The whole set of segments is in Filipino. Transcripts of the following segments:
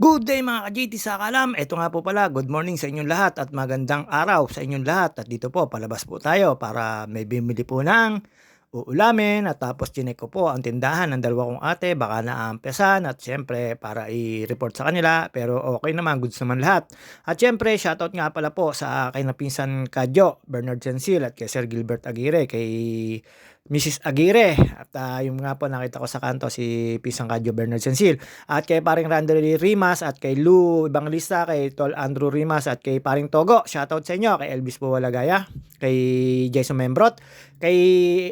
Good day mga ka-JT sa kalam. Ito nga po pala, good morning sa inyong lahat at magandang araw sa inyong lahat. At dito po, palabas po tayo para may bimili po ng uulamin at tapos chinek ko po ang tindahan ng dalawa kong ate baka naampesan at syempre para i-report sa kanila pero okay naman goods naman lahat at syempre shoutout nga pala po sa akin na pinsan Kadyo Bernard Sensil at kay Sir Gilbert Aguirre kay Mrs. Aguirre at uh, yung nga po nakita ko sa kanto si Pisang Kadyo Bernard Sensil at kay paring Randall Rimas at kay Lou Evangelista kay Tol Andrew Rimas at kay paring Togo shoutout sa inyo kay Elvis Buwalagaya kay Jason Membrot kay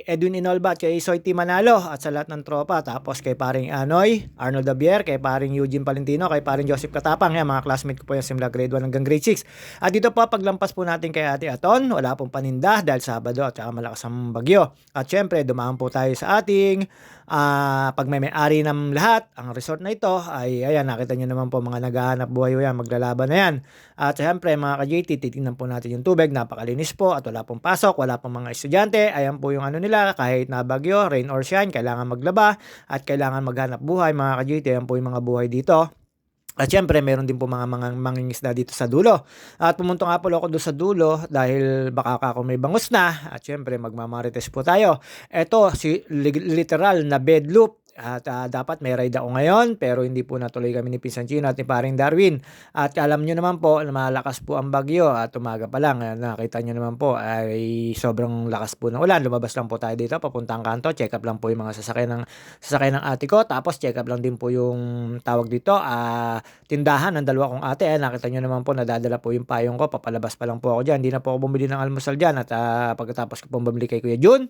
Edwin Inolba at kay Soy T. Manalo at sa lahat ng tropa. Tapos kay paring Anoy, Arnold Dabier, kay paring Eugene Palentino, kay paring Joseph Katapang. Yan, mga classmate ko po yung simula grade 1 hanggang grade 6. At dito po, paglampas po natin kay Ate Aton, wala pong paninda dahil Sabado at saka malakas ang bagyo. At syempre, dumaan po tayo sa ating uh, pag may may-ari ng lahat, ang resort na ito ay, ayan, nakita nyo naman po mga naghahanap buhay yan, maglalaban na yan. At syempre, mga ka-JT, titingnan po natin yung tubig, napakalinis po at wala pong pasok, wala pong mga estudyante. Ayan po yung ano nila, kahit na bagyo, rain or shine, kailangan maglaba at kailangan maghanap buhay, mga ka-JT. Ayan po yung mga buhay dito. At syempre, meron din po mga mga mangingisda dito sa dulo. At pumunta nga po ako doon sa dulo dahil baka ako may bangus na. At syempre, magmamarites po tayo. Ito, si literal na bed loop at uh, dapat may ride ako ngayon pero hindi po natuloy kami ni Pinsan Chino at ni paring Darwin. At alam nyo naman po na malakas po ang bagyo at umaga pa lang. Uh, nakita nyo naman po ay sobrang lakas po ng ulan. Lumabas lang po tayo dito papuntang kanto. Check up lang po yung mga sasakyan ng, sasakyan ng ate ko. Tapos check up lang din po yung tawag dito. Uh, tindahan ng dalawa kong ate. Eh, nakita nyo naman po nadadala po yung payong ko. Papalabas pa lang po ako dyan. Hindi na po ako bumili ng almusal dyan. At uh, pagkatapos ko po bumili kay Kuya Jun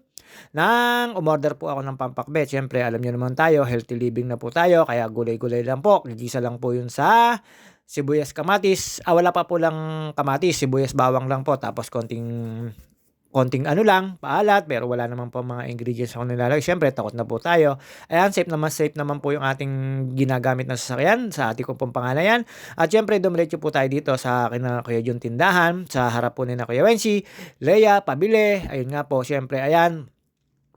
nang umorder po ako ng pampakbet. Siyempre alam nyo naman tayo, healthy living na po tayo, kaya gulay-gulay lang po. Nagisa lang po yun sa sibuyas kamatis. Ah, wala pa po lang kamatis, sibuyas bawang lang po. Tapos konting konting ano lang, paalat, pero wala naman po mga ingredients ako nilalagay. Siyempre, takot na po tayo. Ayan, safe naman, safe naman po yung ating ginagamit na sasakyan sa ating kong pangalan yan. At siyempre, dumiretso po tayo dito sa akin na Kuya Jun Tindahan, sa harap po ni na Kuya Wensi, Leia, Pabile, ayun nga po, siyempre, ayan,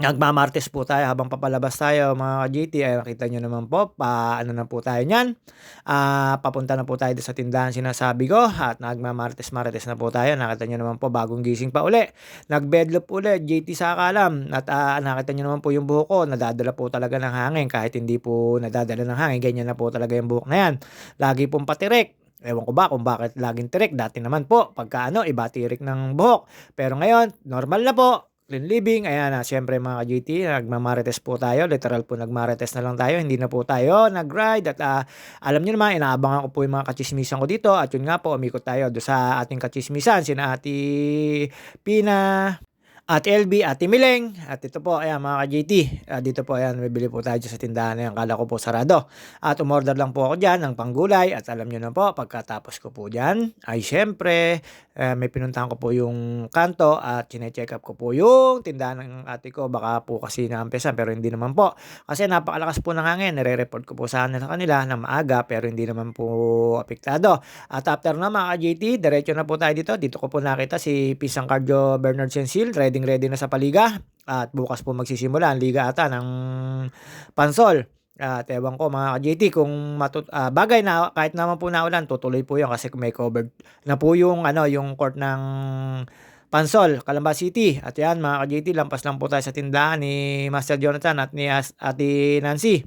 Nagmamartes po tayo habang papalabas tayo mga ka-GT ay nakita nyo naman po pa ano na po tayo niyan. Uh, papunta na po tayo sa tindahan sinasabi ko at nagmamartes martes na po tayo. Nakita nyo naman po bagong gising pa uli. Nagbedlop uli JT sa kalam at uh, nakita nyo naman po yung buhok ko nadadala po talaga ng hangin kahit hindi po nadadala ng hangin ganyan na po talaga yung buhok na yan. Lagi pong patirek. Ewan ko ba kung bakit laging tirik. Dati naman po, pagka ano, iba tirik ng buhok. Pero ngayon, normal na po clean living. Ayan na, siyempre mga ka-GT, nagmamarites po tayo. Literal po nagmarites na lang tayo. Hindi na po tayo nag-ride. At uh, alam niyo naman, inaabangan ko po yung mga kachismisan ko dito. At yun nga po, umikot tayo do sa ating kachismisan. Sina Ati Pina, at LB at Timileng. At ito po, ayan mga ka-JT. Uh, dito po, ayan, bibili po tayo sa tindahan na yan. Kala ko po sarado. At umorder lang po ako dyan ng panggulay. At alam nyo na po, pagkatapos ko po dyan, ay syempre, uh, may pinuntahan ko po yung kanto at chine-check up ko po yung tindahan ng ate ko. Baka po kasi naampesan, pero hindi naman po. Kasi napakalakas po ng hangin. Nire-report ko po sa kanila na maaga, pero hindi naman po apektado. At after na mga ka-JT, diretso na po tayo dito. Dito ko po nakita si Pisang Cardio Bernard Sensil, ready ready na sa paliga at bukas po magsisimula ang liga ata ng Pansol. At ewan ko mga JT kung matut uh, bagay na kahit naman po naulan tutuloy po 'yan kasi may covered na po yung ano yung court ng Pansol, Calamba City. At yan mga JT lampas lang po tayo sa tindahan ni Master Jonathan at ni Ate Nancy.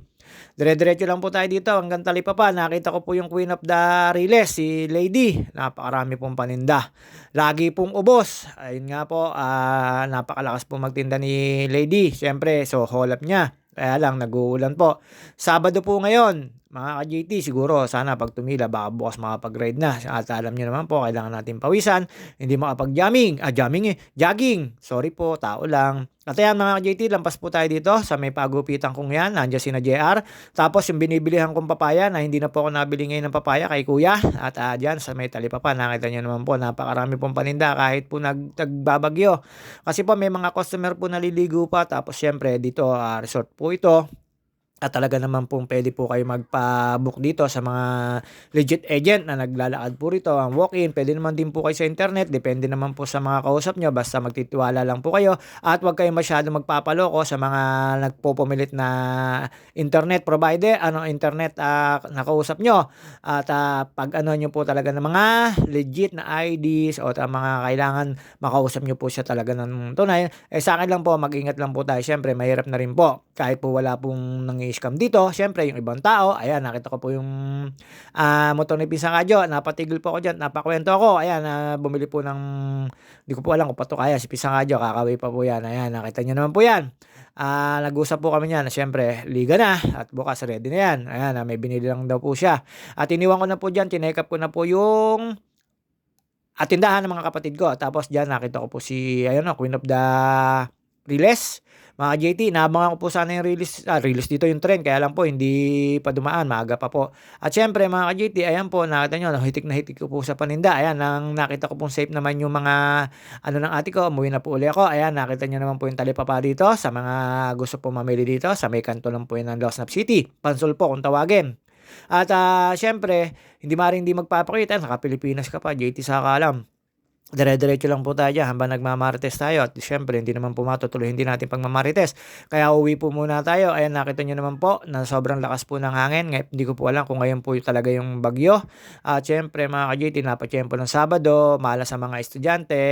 Dire-diretso lang po tayo dito hanggang Talipapa. Nakita ko po yung Queen of the Riles, si Lady. Napakarami pong paninda. Lagi pong ubos. Ayun nga po, uh, napakalakas po magtinda ni Lady. Siyempre, so hold up niya. Kaya lang, nag-uulan po. Sabado po ngayon, mga ka-JT, siguro sana pag tumila, baka bukas makapag-ride na. At alam niyo naman po, kailangan natin pawisan. Hindi makapag-jamming. Ah, jamming eh. Jogging. Sorry po, tao lang. At ayan mga ka-JT, lampas po tayo dito sa may pagupitan kong yan. Nandiyan si na JR. Tapos yung binibilihan kong papaya na hindi na po ako nabili ngayon ng papaya kay kuya. At uh, dyan sa may talipapa, nakita niyo naman po, napakarami pong paninda kahit po nag nagbabagyo. Kasi po may mga customer po naliligo pa. Tapos syempre dito, uh, resort po ito At talaga naman pong puwede po kayo magpa-book dito sa mga legit agent na naglalakad po rito, ang walk-in. Puwede naman din po kayo sa internet, depende naman po sa mga kausap niyo basta magtitiwala lang po kayo at huwag kayong masyadong magpapaloko sa mga nagpupumilit na internet provider, ano internet ah, na kausap niyo. At ah, pag ano niyo po talaga ng mga legit na IDs o mga kailangan makausap niyo po siya talaga ng tunay. Eh, sa akin lang po mag-ingat lang po tayo siyempre mahirap na rin po kahit po wala pong nangi-scam dito. Siyempre yung ibang tao, ayan nakita ko po yung ah, motor ni Pinsan Kadyo, napatigil po ako diyan, napakuwento ako. Ayan, ah, bumili po ng di ko po alam kung pato kaya si Pinsan Kadyo, kakauwi pa po yan. Ayan, nakita niyo naman po yan. Ah, nag-usap po kami niyan siyempre liga na at bukas ready na yan. Ayan, ah, may binili lang daw po siya. At iniwan ko na po diyan, tinake up ko na po yung at tindahan ng mga kapatid ko. Tapos diyan nakita ko po si ayun na, Queen of the Riles. Mga JT, inaabangan ko po sana yung release, ah, release dito yung trend. Kaya lang po, hindi pa dumaan. Maaga pa po. At syempre, mga ka-JT, ayan po, nakita nyo, hitik na hitik ko po sa paninda. Ayan, nang nakita ko pong safe naman yung mga, ano ng ate ko, umuwi na po uli ako. Ayan, nakita nyo naman po yung talipapa dito sa mga gusto po mamili dito. Sa may kanto lang po yun ng Losnap City. Pansol po kung tawagin. At ah, syempre, hindi maaaring hindi magpapakita. Naka Pilipinas ka pa, JT sa alam. Dire-diretso lang po tayo habang nagmamarites tayo. At syempre, hindi naman po matutuloy hindi natin pagmamarites. Kaya uwi po muna tayo. Ayan, nakita nyo naman po na sobrang lakas po ng hangin. Ngayon, hindi ko po alam kung ngayon po talaga yung bagyo. At syempre, mga ka-JT, napatsyempo ng Sabado. Malas sa mga estudyante.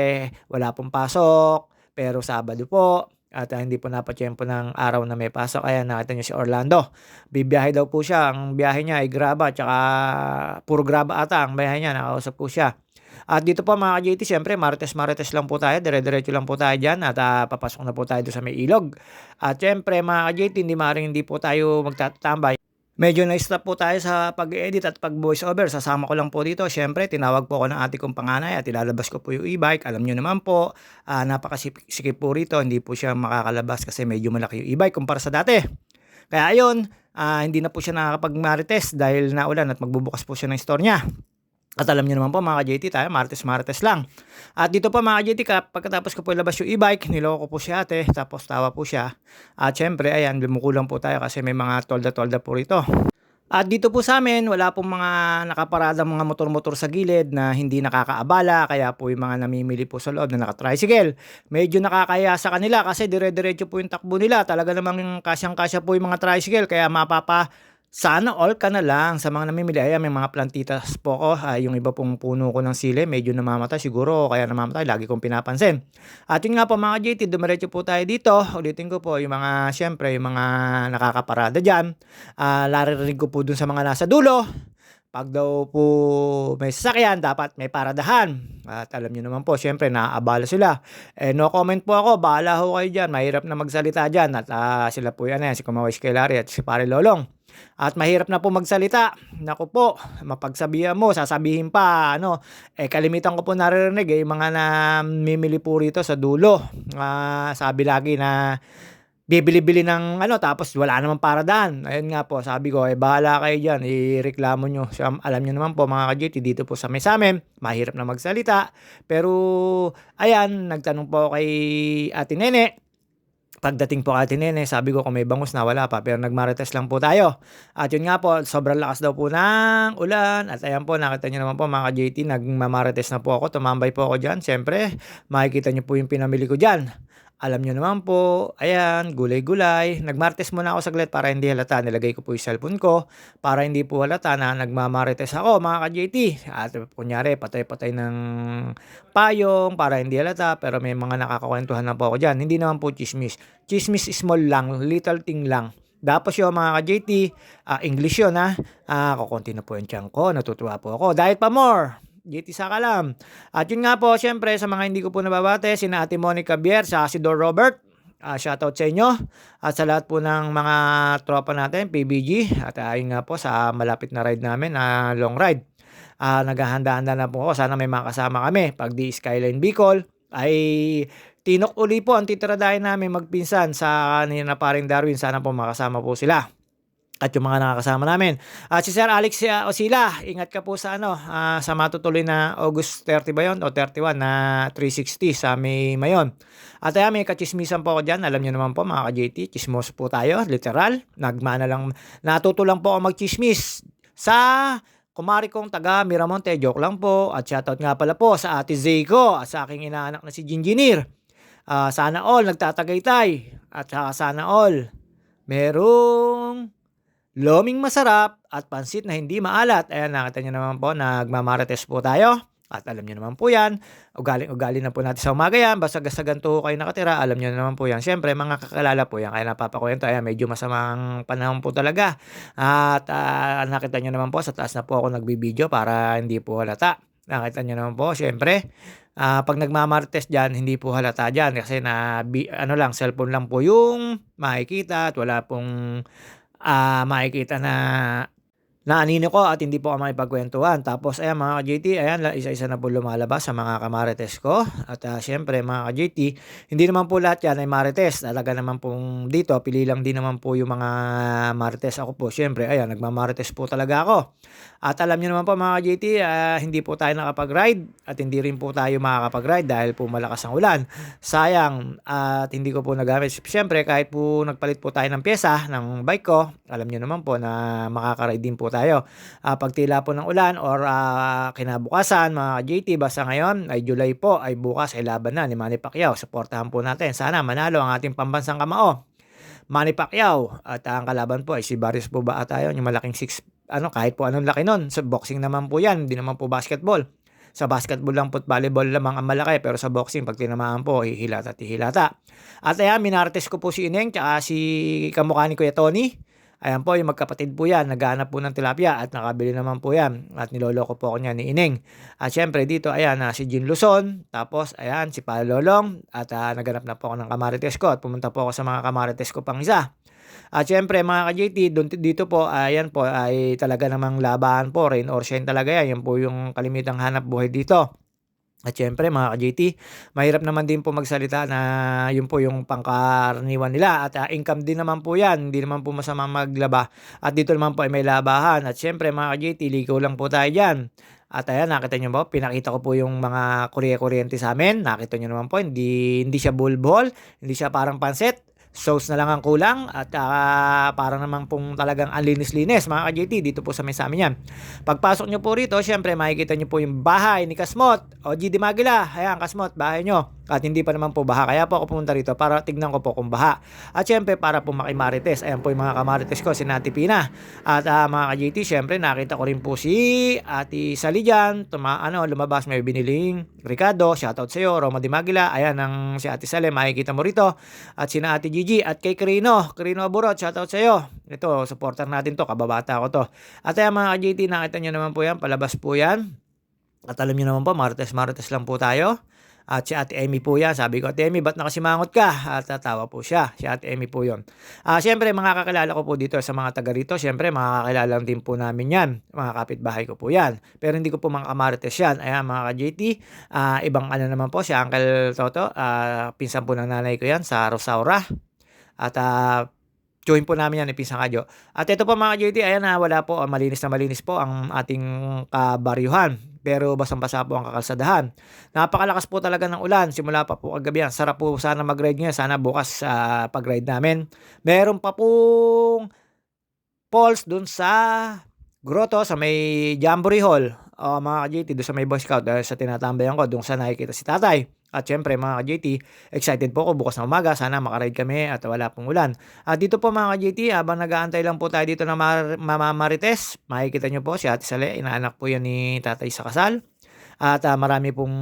Wala pong pasok. Pero Sabado po. At uh, hindi po napatsyempo ng araw na may pasok. Ayan, nakita nyo si Orlando. Bibiyahe daw po siya. Ang biyahe niya ay graba. Tsaka puro graba ata ang biyahe niya. Nakausap po siya. At dito po mga ka-JT, syempre, Martes-Martes lang po tayo. Dire-diretso lang po tayo dyan. At uh, papasok na po tayo sa may ilog. At syempre, mga ka-JT, hindi maaaring hindi po tayo magtatambay. Medyo na-stop po tayo sa pag-edit at pag-voice over. Sasama ko lang po dito. Siyempre, tinawag po ako ng ate kong panganay at ilalabas ko po yung e-bike. Alam nyo naman po, uh, napakasikip po rito. Hindi po siya makakalabas kasi medyo malaki yung e-bike kumpara sa dati. Kaya ayun, uh, hindi na po siya nakakapag-marites dahil naulan at magbubukas po siya ng store niya. At alam niyo naman po mga ka-JT tayo, Martes-Martes lang. At dito po mga ka-JT, pagkatapos ko po ilabas yung e-bike, niloko ko po si ate, tapos tawa po siya. At syempre, ayan, lumukulang po tayo kasi may mga tolda-tolda po rito. At dito po sa amin, wala pong mga nakaparada mga motor-motor sa gilid na hindi nakakaabala. Kaya po yung mga namimili po sa loob na nakatricycle. Medyo nakakaya sa kanila kasi dire-diretso po yung takbo nila. Talaga namang kasyang-kasya po yung mga tricycle. Kaya mapapa sana all ka na lang sa mga namimili. Ayan, may mga plantitas po ko. Uh, yung iba pong puno ko ng sili, medyo namamatay siguro. Kaya namamatay, lagi kong pinapansin. At yun nga po mga JT, dumiretso po tayo dito. Ulitin ko po, yung mga, syempre, yung mga nakakaparada dyan. Uh, laririnig ko po dun sa mga nasa dulo. Pag daw po may sasakyan, dapat may paradahan. At alam niyo naman po, syempre, naaabala sila. Eh, no comment po ako, bahala ho kayo dyan. Mahirap na magsalita dyan. At uh, sila po yan, eh, si Kumawais Kelari at si Pare Lolong. At mahirap na po magsalita. Naku po, mapagsabihan mo, sasabihin pa, ano, eh kalimitan ko po naririnig, eh, mga namimili po rito sa dulo. Uh, sabi lagi na, bibili-bili ng ano tapos wala naman para daan. Ayun nga po, sabi ko, eh bahala kayo diyan, ireklamo nyo. So, alam niyo naman po mga ka dito po sa may samin, mahirap na magsalita. Pero ayan, nagtanong po kay Ate Nene Pagdating po kay Nene, sabi ko kung may bangus na wala pa pero nagmarites lang po tayo. At yun nga po, sobrang lakas daw po ng ulan. At ayan po, nakita nyo naman po mga ka-JT, nagmamarites na po ako. Tumambay po ako dyan. Siyempre, makikita nyo po yung pinamili ko dyan. Alam nyo naman po, ayan, gulay-gulay. Nagmartes muna ako saglit para hindi halata. Nilagay ko po yung cellphone ko para hindi po halata na nagmamarites ako mga ka-JT. At kunyari, patay-patay ng payong para hindi halata. Pero may mga nakakakwentuhan na po ako dyan. Hindi naman po chismis. Chismis small lang, little thing lang. Tapos yung mga ka-JT, uh, English yun ha. Uh, kukunti na po yung tiyan ko. Natutuwa po ako. Diet pa more. JT Sakalam. At yun nga po, syempre, sa mga hindi ko po nababate, sina Ate Monica Bier, sa si Dor Robert, uh, shoutout sa inyo. At sa lahat po ng mga tropa natin, PBG. At uh, yun nga po, sa malapit na ride namin, na uh, long ride. Uh, naghahanda-handa na po ako. Sana may makasama kami. Pag di Skyline Bicol, ay tinok uli po ang titiradahin namin magpinsan sa kanina na paring Darwin. Sana po makasama po sila. At mga nakakasama namin. At si Sir Alex uh, Osila, ingat ka po sa ano, ah, sa matutuloy na August 30 ba yun o 31 na 360 sa May Mayon. At ayan, may kachismisan po ako dyan. Alam niyo naman po mga ka-JT, chismos po tayo, literal. Nagmana lang, natuto lang po ako magchismis sa kumari kong taga Miramonte, joke lang po. At shoutout nga pala po sa ate Zayko at sa aking inaanak na si Ginginir. Ah, sana all nagtatagaytay at saka sana all merong loming masarap at pansit na hindi maalat. Ayan, nakita nyo naman po, nagmamarites po tayo. At alam nyo naman po yan, ugaling-ugali na po natin sa umaga yan, basta sa ganito kayo nakatira, alam nyo naman po yan. Siyempre, mga kakalala po yan, kaya napapakwento, ayan, medyo masamang panahon po talaga. At ah, nakita nyo naman po, sa taas na po ako nagbibideo para hindi po halata. Nakita nyo naman po, siyempre, ah, pag nagmamartes dyan, hindi po halata dyan kasi na, ano lang, cellphone lang po yung makikita at wala pong ah, makikita na na anino ko at hindi po ako makipagkwentuhan. Tapos ayan mga ka-JT, ayan isa-isa na po lumalabas sa mga kamarites ko. At ah, syempre mga ka-JT, hindi naman po lahat yan ay marites. Talaga naman pong dito, pili lang din naman po yung mga marites ako po. Syempre, ayan, nagmamarites po talaga ako. At alam niyo naman po mga ka-JT, ah, hindi po tayo nakapag-ride at hindi rin po tayo makakapag-ride dahil po malakas ang ulan. Sayang at hindi ko po nagamit. Siyempre, kahit po nagpalit po tayo ng pyesa ng bike ko, alam niyo naman po na makaka-ride din po tayo. Ah, pag tila po ng ulan or ah, kinabukasan, mga JT, basta ngayon ay July po, ay bukas ay laban na ni Manny Pacquiao. Supportahan po natin. Sana manalo ang ating pambansang kamao. Manny Pacquiao at ang kalaban po ay si Barrios po ba tayo yung malaking six ano kahit po anong laki nun sa boxing naman po yan hindi naman po basketball sa basketball lang po at volleyball lamang ang malaki pero sa boxing pag tinamaan po hihilata at hihilata at ayan minartes ko po si Ineng tsaka si kamukha ni Kuya Tony Ayan po, yung magkapatid po yan, naghahanap po ng tilapia at nakabili naman po yan. At niloloko po ako niya ni Ining. At syempre dito, ayan, na si Jin Luzon. Tapos, ayan, si Palolong. At uh, naganap na po ako ng kamarites ko. At pumunta po ako sa mga kamarites ko pang isa. At syempre mga ka-JT, dito po, ayan po, ay talaga namang labahan po, rain or shine talaga yan. Yan po yung kalimitang hanap buhay dito. At syempre mga ka-JT, mahirap naman din po magsalita na yun po yung pangkaraniwan nila. At uh, income din naman po yan, hindi naman po masama maglaba. At dito naman po ay may labahan. At syempre mga ka-JT, ligaw lang po tayo dyan. At ayan, nakita nyo ba, pinakita ko po yung mga kurye-kuryente sa amin. Nakita nyo naman po, hindi, hindi siya bulbol, hindi siya parang pansit sauce na lang ang kulang at uh, para naman pong talagang anlinis-linis mga ka-JT dito po sa may sa yan. Pagpasok nyo po rito, syempre makikita nyo po yung bahay ni Kasmot o GD Magila. Ayan, Kasmot, bahay nyo. At hindi pa naman po baha. Kaya po ako pumunta rito para tignan ko po kung baha. At syempre para po makimarites. Ayan po yung mga kamarites ko, si Nati Pina. At uh, mga ka-JT, syempre nakita ko rin po si Ati Sali dyan. Tuma, ano, lumabas may biniling Ricardo. Shoutout sa iyo, Roma Di Magila. Ayan ang si Ati Sali, makikita mo rito. At si Ati Gigi at kay Carino. Carino Aburot, shoutout sa iyo. Ito, supporter natin to, kababata ko to. At ayan mga ka-JT, nakita nyo naman po yan, palabas po yan. At alam nyo naman po, Martes-Martes lang po tayo. At si Ate Emmy po yan. Sabi ko, Ate Emmy, ba't nakasimangot ka? At tatawa po siya. Si Ate Emmy po yon. Ah, Siyempre, mga kakilala ko po dito sa mga taga rito. Siyempre, mga kakilala din po namin yan. Mga kapitbahay ko po yan. Pero hindi ko po mga kamarites yan. Ayan, mga ka-JT. Ah, ibang ano naman po, si Uncle Toto. Ah, pinsan po ng nanay ko yan sa Rosaura. At ah, join po namin yan ni Pisang Kadyo. At ito po mga JT, ayan na wala po, malinis na malinis po ang ating kabaryuhan. Pero basang-basa po ang kakalsadahan. Napakalakas po talaga ng ulan. Simula pa po kagabi yan. Sarap po sana mag-ride ngayon. Sana bukas uh, pag-ride namin. Meron pa pong falls dun sa grotto sa may Jamboree Hall. Uh, mga ka-JT, doon sa may Boy Scout, dahil sa tinatambayan ko, doon sa nakikita si tatay. At syempre mga ka-JT, excited po ako bukas na umaga. Sana makaride kami at wala pong ulan. At dito po mga ka-JT, habang nag-aantay lang po tayo dito na mar- mamamarites, makikita nyo po si Ate Sale, inaanak po yan ni tatay sa kasal. At uh, marami pong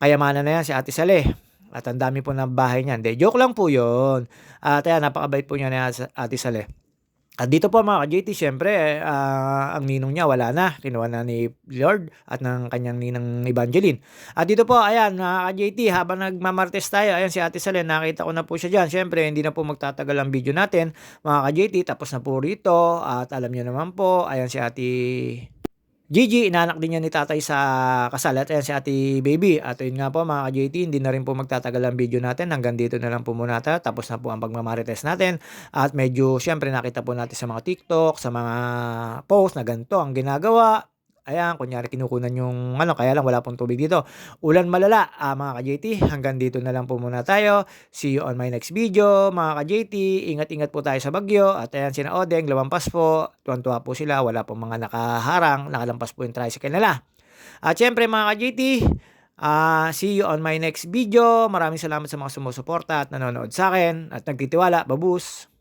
kayamanan na yan si Ate Sale. At ang dami po ng bahay niyan. De, joke lang po yun. At ayan, napakabait po niya ni Ate Sale. At dito po mga ka-JT, syempre, uh, ang ninong niya wala na. Kinuha na ni Lord at ng kanyang ninang Evangeline. At dito po, ayan, mga ka-JT, habang nagmamartes tayo, ayan si Ate Salen, nakita ko na po siya dyan. Syempre, hindi na po magtatagal ang video natin. Mga ka-JT, tapos na po rito. At alam niyo naman po, ayan si Ate Gigi, inaanak din yan ni tatay sa kasal. At ayan si ate baby. At yun nga po mga ka-JT, hindi na rin po magtatagal ang video natin. Hanggang dito na lang po muna tayo. Tapos na po ang pagmamarites natin. At medyo, syempre nakita po natin sa mga TikTok, sa mga post na ganito ang ginagawa. Ayan, kunyari kinukunan yung ano, kaya lang wala pong tubig dito. Ulan malala, ah, mga ka-JT. Hanggang dito na lang po muna tayo. See you on my next video, mga ka-JT. Ingat-ingat po tayo sa bagyo. At ayan, sina Odeng, lumampas po. Tuwan-tuwa po sila. Wala pong mga nakaharang. Nakalampas po yung tricycle nila. At syempre, mga ka-JT, ah, see you on my next video. Maraming salamat sa mga sumusuporta at nanonood sa akin. At nagtitiwala. Babus!